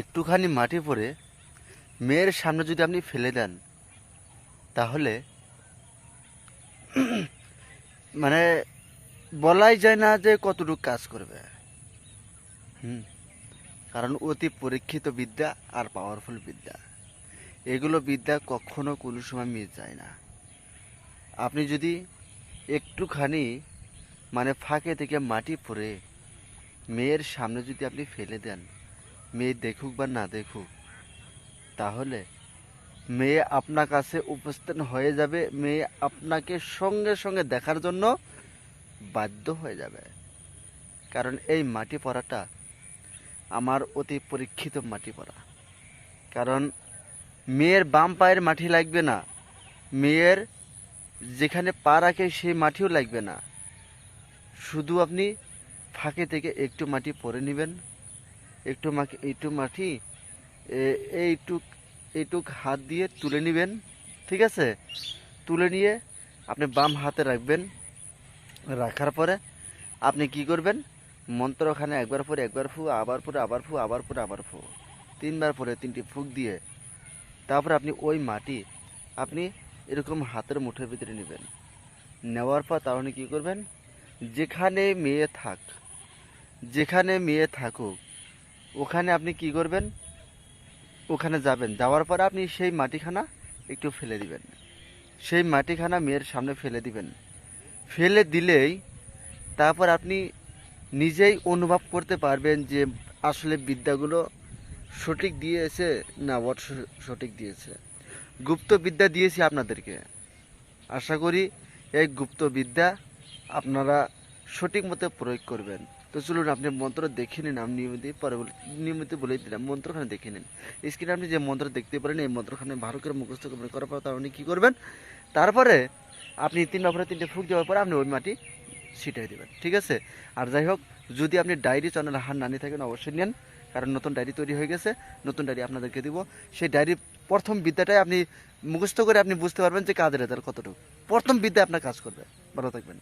একটুখানি মাটি পরে মেয়ের সামনে যদি আপনি ফেলে দেন, তাহলে মানে বলাই যায় না যে কতটুকু কাজ করবে। হুম, কারণ অতি পরীক্ষিত বিদ্যা আর পাওয়ারফুল বিদ্যা। এগুলো বিদ্যা কখনো কোনো সময় মিস যায় না। আপনি যদি একটুখানি মানে ফাঁকে থেকে মাটি পরে মেয়ের সামনে যদি আপনি ফেলে দেন মেয়ে দেখুক বা না দেখুক, তাহলে মেয়ে আপনার কাছে উপস্থিত হয়ে যাবে, মেয়ে আপনাকে সঙ্গে সঙ্গে দেখার জন্য বাধ্য হয়ে যাবে। কারণ এই মাটি পড়াটা আমার অতি পরীক্ষিত মাটি পড়া। কারণ মেয়ের বাম পায়ের মাটি লাগবে না, মেয়ের যেখানে পা রাখে সেই মাটিও লাগবে না। শুধু আপনি ফাঁকে থেকে একটু মাটি পরে নেবেন। একটু মাটি একটু মাটি এইটুক এইটুক হাত দিয়ে তুলে নেবেন, ঠিক আছে? তুলে নিয়ে আপনি বাম হাতে রাখবেন। রাখার পরে আপনি কি করবেন? মন্ত্রখানে একবার পরে একবার ফু, আবার পরে আবার ফু, আবার পরে আবার ফু। তিনবার পরে তিনটি ফুক দিয়ে তারপর আপনি ওই মাটি আপনি এরকম হাতের মুঠোর ভিতরে নেবেন। নেওয়ার পর তাহলে কি করবেন? যেখানে মেয়ে থাক, যেখানে মেয়ে থাকুক ওখানে আপনি কি করবেন? ওখানে যাবেন। যাওয়ার পর আপনি সেই মাটিখানা একটু ফেলে দিবেন। সেই মাটিখানা মেয়ের সামনে ফেলে দিবেন। ফেলে দিলেই তারপর আপনি নিজেই অনুভব করতে পারবেন যে আসলে বিদ্যাগুলো সঠিক দিয়েছে না ওয়াট সঠিক দিয়েছে। গুপ্ত বিদ্যা দিয়েছি আপনাদেরকে। আশা করি এই গুপ্ত বিদ্যা আপনারা সঠিক মতো প্রয়োগ করবেন। তো চলুন আপনি মন্ত্র দেখে নিন, আমি নিয়মিত পরে বলে- নিয়মিত বলেই দিলাম, মন্ত্রখানে দেখে নিন। স্ক্রিনে আপনি যে মন্ত্র দেখতে পারেন, এই মন্ত্রখানে ভালো করে মুখস্থ করবেন, করার পর আপনি কী করবেন? তারপরে আপনি তিন নম্বরে তিনটে ফুক দেওয়ার পরে আপনি ওই মাটি ছিটাই দেবেন, ঠিক আছে? আর যাই হোক, যদি আপনি ডায়েরি চ্যানেল হার না নিয়ে থাকেন, অবশ্যই নেন, কারণ নতুন ডায়েরি তৈরি হয়ে গেছে, নতুন ডায়েরি আপনাদেরকে দিব। সেই ডায়েরির প্রথম বিদ্যাটাই আপনি মুখস্থ করে আপনি বুঝতে পারবেন যে কাজের রেজাল্ট কতটুকু। প্রথম বিদ্যা আপনার কাজ করবে। ভালো থাকবেন।